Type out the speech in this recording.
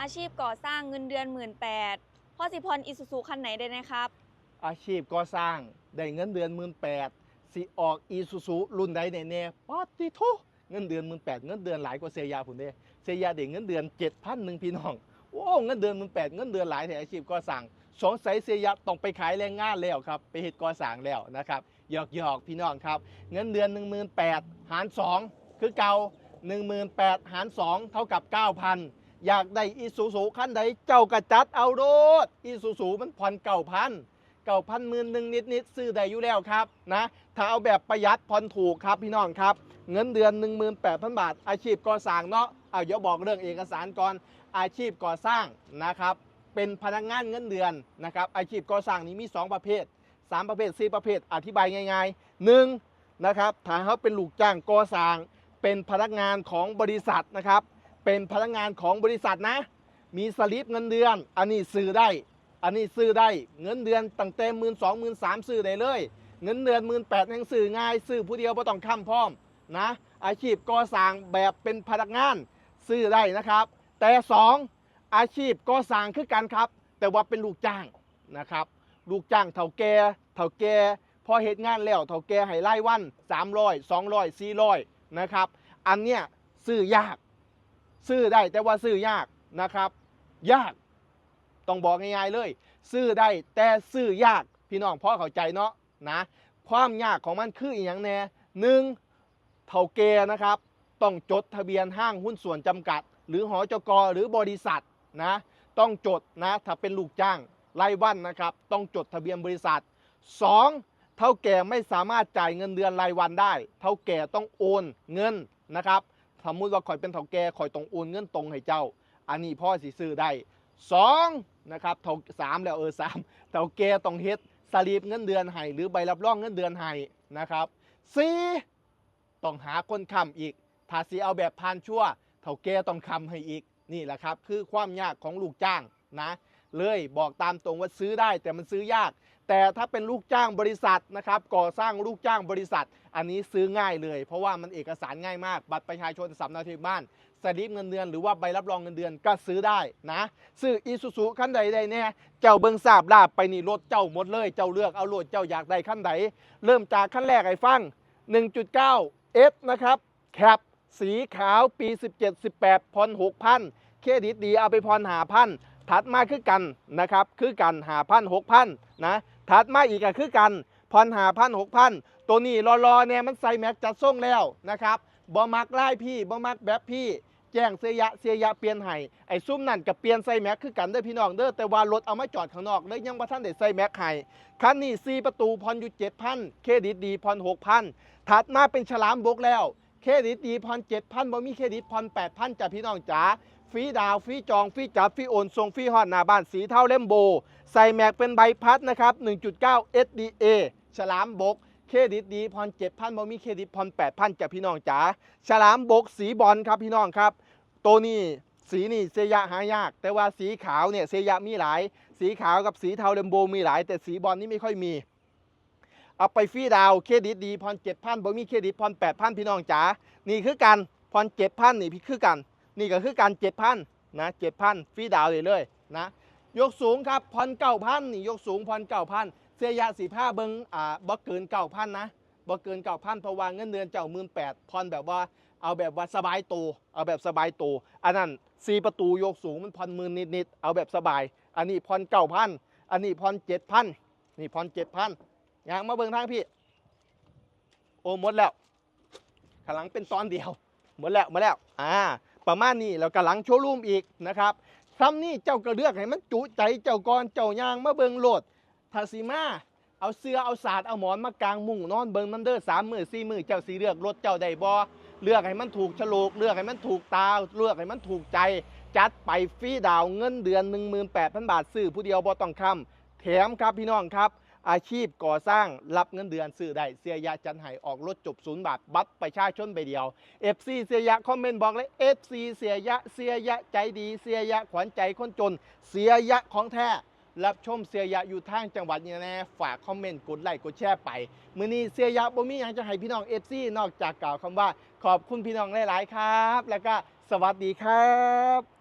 อาชีพก่อสร้างเงินเดือนหมื่นแปดพ่อสิพรอิสุสุคันไหนได้นะครับ อาชีพก่อสร้างได้เงินเดือนหมื่นแปดสิออกอีซูซูรุ่นใดแน่ๆป๊อดติโทเงินเดือนหมื่นแปดเงินเดือนหลายกว่าเซียาผมเด้เซียาเด็กเงินเดือนเจ็ดพันหนึ่งพี่น้องโอ้เงินเดือนหมื่นแปดเงินเดือนหลายแต่อาชีพก่อสร้างสงสัยเซียาต้องไปขายแรงงานแล้วครับ ไปเฮ็ดก่อสร้างแล้วนะครับหยอกหยอกพี่น้องครับ เงินเดือน1 8 0 0 0หมื่นแปดหาร2คือเก่า18,000หมื่นแปดหาร2เท่ากับ9,000 อยากได้อีซูซูขั้นใดเจ้ากระจัดเอาโรดอีซูซูมันผ่อนเก่าพันเก่าพันหมื่นหนึ่งนิดนิดซื้อได้อยู่แล้วครับนะถ้าเอาแบบประหยัดผ่อนถูกครับพี่น้องครับ เงินเดือน 18,000 บาท อาชีพก่อสร้างเนาะเอาเดี๋ยวบอกเรื่องเอกสารก่อนอาชีพก่อสร้างนะครับ เป็นพนักงานเงินเดือนนะครับ อาชีพก่อสร้างนี้มี 2 ประเภท 3 ประเภท 4 ประเภท อธิบายง่ายๆ 1. นะครับถ้าเขาเป็นลูกจ้างก่อสร้าง เป็นพนักงานของบริษัทนะครับ เป็นพนักงานของบริษัทนะ มีสลิปเงินเดือน อันนี้ซื้อได้ อันนี้ซื้อได้ เงินเดือนตั้งแต่หมื่นสองหมื่นสามซื้อได้เลย เงินเดือนหมื่นแปดยังซื้อง่าย ซื้อผู้เดียวไม่ต้องค้ำพร้อมนะ อาชีพก่อสร้างแบบเป็นพนักงานซื้อได้นะครับ แต่สองอาชีพก่อสร้างคือกันครับ แต่ว่าเป็นลูกจ้างนะครับ ลูกจ้างเถ่าแก่เถ่าแก่พอเหตุงานแล้วเถ่าแก่ให้ไล่วัน300 200 400นะครับ อันเนี้ยซื้อยาก ซื้อได้แต่ว่าซื้อยากนะครับ ยากต้องบอกง่ายๆเลย ซื้อได้แต่ซื้อยากพี่น้องพ่อเข้าใจเนาะนะความยากของมันคืออีกอย่างแน่หนึ่งเท่าเกนะครับ ต้องจดทะเบียนห้างหุ้นส่วนจำกัด หรือหอจกหรือบริษัทนะต้องจดนะถ้าเป็นลูกจ้างรายวันนะครับ ต้องจดทะเบียนบริษัท 2. เท่าแก่ไม่สามารถจ่ายเงินเดือนรายวันได้ เท่าแก่ต้องโอนเงินนะครับ สมมุติว่าข่อยเป็นเท่าแก่ข่อยต้องโอนเงินตรงให้เจ้า อันนี้พ่อสิซื้อได้สองนะครับเท่าสามแล้วเออสามเท่าแก่ต้องเฮ็ดสลิปเงินเดือนให้หรือใบรับรองเงินเดือนให้นะครับสี่ต้องหาคนค้ำอีกถ้าสิเอาแบบพานชั่วเท่าแก่ต้องค้ำให้อีกนี่แหละครับ คือความยากของลูกจ้างนะ เลยบอกตามตรงว่าซื้อได้แต่มันซื้อยาก แต่ถ้าเป็นลูกจ้างบริษัทนะครับก่อสร้างลูกจ้างบริษัท อันนี้ซื้อง่ายเลย เพราะว่ามันเอกสารง่ายมาก บัตรประชาชนสำเนาทะเบียนบ้านสลิปเงินเดือนหรือว่าใบรับรองเงินเดือนก็ซื้อได้นะซื้ออีซูซูขั้นใดใดเนี่ยเจ้าเบิงทราบลาบไปนี่รถเจ้าหมดเลย เจ้าเลือกเอาโหลดเจ้าอยากได้ขั้นใดเริ่มจากขั้นแรกไอ้ฟัง 1.9 S นะครับแคปสีขาวปี 17 18พอน6,000เครดิตดีเอาไปพรหาพันถัดมาคือกันนะครับคือกันหาพันหกพันนะ ถัดมาอีกก็คือกันพรหาพันหกพันตัวนี้รอๆเนี่ยมันใส่แม็กจัดส่งแล้วนะครับบ่มักไล่พี่บ่มักแบบพี่แจ้งเสียยะเสียยะเปลี่ยนให้ไอ้ซุ่มนั่นกับเปลี่ยนใส่แม็กคือกันเด้อพี่น้องเด้อแต่ว่ารถเอามาจอดข้างนอกเลยยังบ่ทันได้ใส่แม็กให้คันนี้4ประตูพรอยู่7,000เครดิตดีพร6,000ถัดมาเป็นฉลามบกแล้วเครดิตดีพร7,000บ่มีเครดิตพร8,000จ้ะพี่น้องจ๋า ฟรีดาวฟรีจองฟรีจับฟรีโอนส่งฟรีฮอดหน้าบ้านสีเท่าเล่มโบ ใส่แม็กเป็นใบพัดนะครับ 1.9 SDA ฉลามบก เครดิตดีพร7,000บ่มีเครดิตพร8,000จากพี่น้องจ๋าฉลามบกสีบอลครับพี่น้องครับ ตัวนี้สีนี่เซยะหายาก แต่ว่าสีขาวเนี่ยเซยะมีหลาย สีขาวกับสีเทาเลมโบมีหลาย แต่สีบอลนี่ไม่ค่อยมี เอาไปฟรีดาวเครดิตดีพร7,000บ่มีเครดิตพร8,000พี่น้องจ๋านี่คือกันพร7,000นี่พี่คือกัน นี่ก็คือการเจ็ดพันนะเจ็ดพันฟรีดาวเลยเลยนะยกสูงครับพรเก้าพันนี่ยกสูงพรเก้าพันเสียยะสีผ้าเบิงอ่าบ่เกินเก้าพันนะบ่เกินเก้าพันเพราะว่าเงินเดือนเจ้าหมื่นแปดพรแบบว่าเอาแบบว่าสบายตัวเอาแบบสบายตัวอันนั้นสี่ประตูยกสูงมันพรหมื่นนิดๆเอาแบบสบาย อันนี้พรเก้าพันอันนี้พรเจ็ดพันนี่พรเจ็ดพันอยางมาเบิงทางพี่ โอ้หมดแล้วข้างหลังเป็นตอนเดียวหมดแล้วหมดแล้วอ่า ประมาณนี้แล้วก็หลังโชว์รูมอีกนะครับซ้ำนี่เจ้าก็เลือกให้มันจุใจเจ้าก่อนเจ้ายางมาเบิงโหลดทาสีมาเอาเสื้อเอาศาสาดเอาหมอนมากางมุ้งนอนเบิงมันเด้อสามมือสี่มือเจ้าสีเลือกรถเจ้าใดบอเลือกให้มันถูกฉลกเลือกให้มันถูกตาเลือกให้มันถูกใจ จัดไปฟรีดาวเงินเดือน 18,000 บาทซื้อผู้เดียวบ่ต้องคำแถมครับพี่น้องครับ อาชีพก่อสร้างรับเงินเดือนซื้อได้เสียยาจันไห้ออกรถจบศูนย์บาท บัตรประชาชนใบเดียว FC เสียยะคอมเมนต์บอกเลย FC เสียยะเสียยะใจดีเสียยะขวัญใจคนจน เสียยะของแท้รับชมเสียยะอยู่ทางจังหวัดนี้แน่ฝากคอมเมนต์กดไลค์กดแชร์ไป มื้อนี้เสียยะบ่มีหยังจะให้พี่น้อง FC นอกจากกล่าวคำว่า ขอบคุณพี่น้องหลาย ๆ ครับ แล้วก็สวัสดีครับ